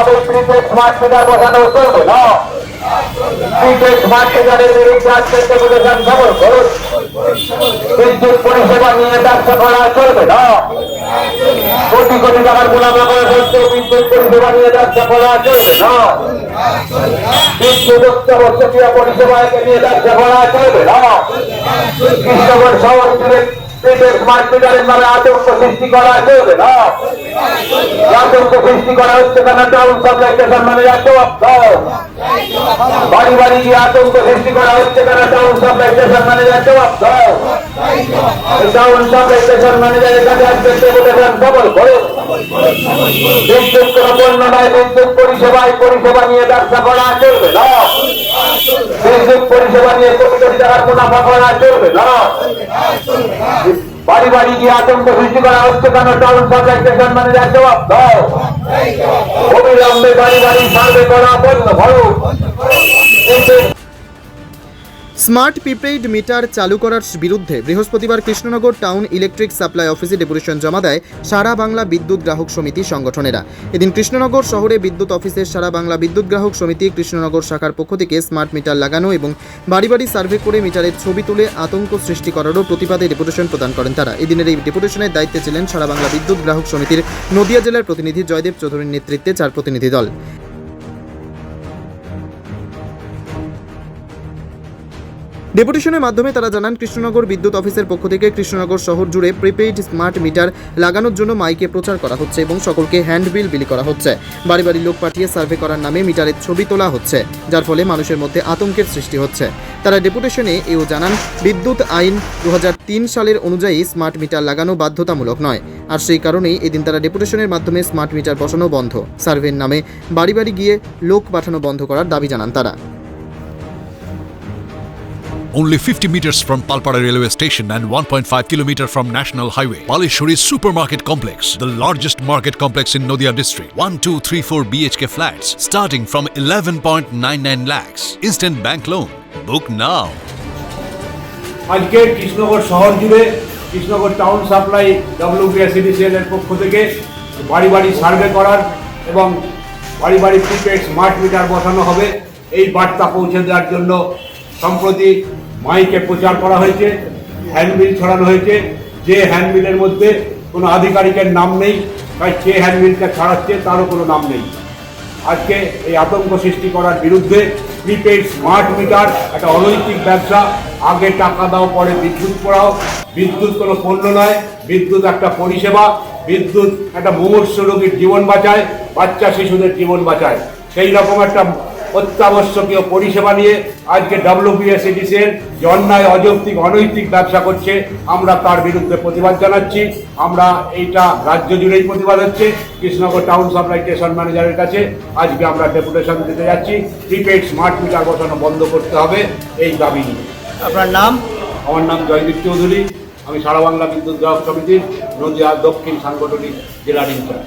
হবে prepaid smart meter বসানো চলবে না? প্রিপেড স্মার্ট মিটারের বিরুদ্ধে আজকে ডেপুটেশন খবর করুন বিদ্যুৎ পরিষেবা নিয়ে ব্যবসা করা চলবে, না? কোটি কোটি টাকার মুনাফা করে বলতে বিদ্যুৎ পরিষেবা নিয়ে ব্যবসা করা চলবে, না? বিদ্যুৎ অত্যাবশ্যকীয় পরিষেবাকে নিয়ে ব্যবসা করা চলবে, না? কৃষ্ণগড় শহর প্রিপেড স্মার্ট মিটারের নামে আতঙ্ক সৃষ্টি করা চলবে, না? আতঙ্ক সৃষ্টি করা হচ্ছে কেন টাউন স্টেশন ম্যানেজার জবাব দাও বাড়ি বাড়ি গিয়ে আতঙ্ক সৃষ্টি করা হচ্ছে কেন টাউন স্টেশন ম্যানেজার জবাব দাও পরিষেবা নিয়ে কোটি কোটি টাকার মুনাফা করা চলবে না। বাড়ি বাড়ি গিয়ে আতঙ্ক সৃষ্টি করা হচ্ছে কেন? টাউন সাপ্লাই সম্মানের এক জবাব দাও। অবিলম্বে বাড়ি বাড়ি সার্ভে করা বন্ধ করো। স্মার্ট প্রিপেইড মিটার চালু করার বিরুদ্ধে বৃহস্পতিবার কৃষ্ণনগর টাউন ইলেকট্রিক সাপ্লাই অফিসে ডেপুটেশন জমা দেয় সারা বাংলা বিদ্যুৎ গ্রাহক সমিতি সংগঠনেরা। এদিন কৃষ্ণনগর শহরে বিদ্যুৎ অফিসের সারা বাংলা বিদ্যুৎ গ্রাহক সমিতি কৃষ্ণনগর শাখার পক্ষ থেকে স্মার্ট মিটার লাগানো এবং বাড়ি বাড়ি সার্ভে করে মিটারের ছবি তুলে আতঙ্ক সৃষ্টি করারও প্রতিবাদে ডেপুটেশন প্রদান করেন তারা। এদিনের এই ডেপুটেশনের দায়িত্বে ছিলেন সারা বাংলা বিদ্যুৎ গ্রাহক সমিতির নদিয়া জেলার প্রতিনিধি জয়দেব চৌধুরীর নেতৃত্বে চার প্রতিনিধি দল। ডেপুটেশনের মাধ্যমে তারা জানান, কৃষ্ণনগর বিদ্যুৎ অফিসের পক্ষ থেকে কৃষ্ণনগর শহর জুড়ে প্রিপেইড স্মার্ট মিটার লাগানোর জন্য মাইকে প্রচার করা হচ্ছে এবং সকলকে হ্যান্ডবিল বিলি করা হচ্ছে। বাড়ি বাড়ি লোক পাঠিয়ে সার্ভে করার নামে মিটারের ছবি তোলা হচ্ছে, যার ফলে মানুষের মধ্যে আতঙ্কের সৃষ্টি হচ্ছে। তারা ডেপুটেশনে এও জানান, বিদ্যুৎ আইন দু হাজার তিন সালের অনুযায়ী স্মার্ট মিটার লাগানো বাধ্যতামূলক নয়। আর সেই কারণেই এদিন তারা ডেপুটেশনের মাধ্যমে স্মার্ট মিটার বসানো বন্ধ। সার্ভের নামে বাড়ি বাড়ি গিয়ে লোক পাঠানো বন্ধ করার দাবি জানান তারা। Only 50 meters from Palpara railway station and 1.5 kilometer from National Highway. Palishuri Supermarket Complex, the largest market complex in Noida district. 1, 2, 3, 4 BHK flats starting from 11.99 lakhs. Instant bank loan. Book now. আজকে কৃষ্ণনগর শহর জুড়ে Krishnanagar town supply WBACDCL এর পক্ষ থেকে বাড়ি বাড়ি survey করার এবং বাড়ি বাড়ি প্রিপেড স্মার্ট মিটার বসানো হবে এই বার্তা পৌঁছে দেওয়ার জন্য সম্প্রতি মাইকে প্রচার করা হয়েছে হ্যান্ডবিল ছড়ানো হয়েছে। যে হ্যান্ডবিলের মধ্যে কোনো আধিকারিকের নাম নেই, তাই যে হ্যান্ডবিলটা ছড়াচ্ছে তারও কোনো নাম নেই। আজকে এই আতঙ্ক সৃষ্টি করার বিরুদ্ধে প্রিপেড স্মার্ট মিটার একটা অনৈতিক ব্যবসা, আগে টাকা দাও, পরে বিদ্যুৎ পড়াও। বিদ্যুৎ কোনো পণ্য নয়, বিদ্যুৎ একটা পরিষেবা। বিদ্যুৎ একটা মুমূর্ষ রোগীর জীবন বাঁচায়, বাচ্চা শিশুদের জীবন বাঁচায়। সেই রকম একটা অত্যাবশ্যকীয় পরিষেবা নিয়ে আজকে ডাব্লিউবিএসিডিসিএল যে অন্যায় অযৌক্তিক অনৈতিক ব্যবসা করছে আমরা তার বিরুদ্ধে প্রতিবাদ জানাচ্ছি। আমরা এইটা রাজ্য জুড়েই প্রতিবাদ হচ্ছে। কৃষ্ণনগর টাউন সাপ্লাই স্টেশন ম্যানেজারের কাছে আজকে আমরা ডেপুটেশন দিতে যাচ্ছি। প্রিপেড স্মার্ট মিটার বসানো বন্ধ করতে হবে এই দাবি নিয়ে। আপনার নাম? আমার নাম জয়দীপ চৌধুরী। আমি সারা বাংলা বিদ্যুৎ গ্রাহক সমিতির নদিয়া দক্ষিণ সাংগঠনিক জেলার ইনচার্জ।